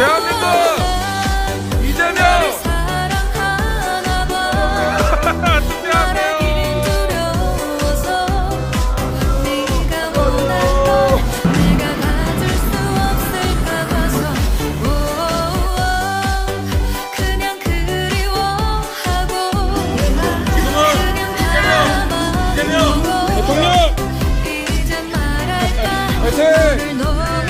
대한민국 이재명 대통령! 화이팅!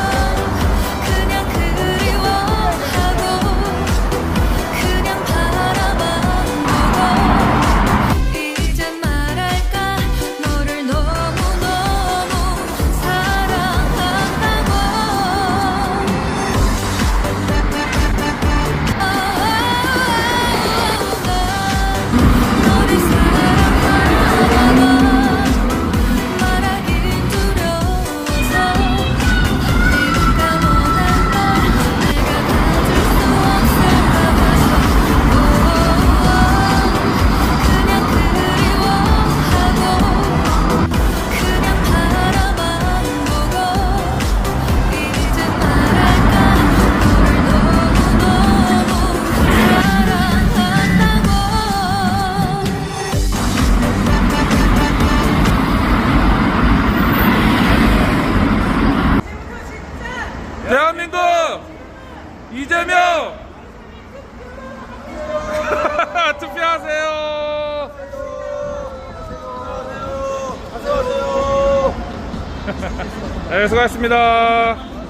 대한민국 이재명 투표하세요. 네, 수고하셨습니다.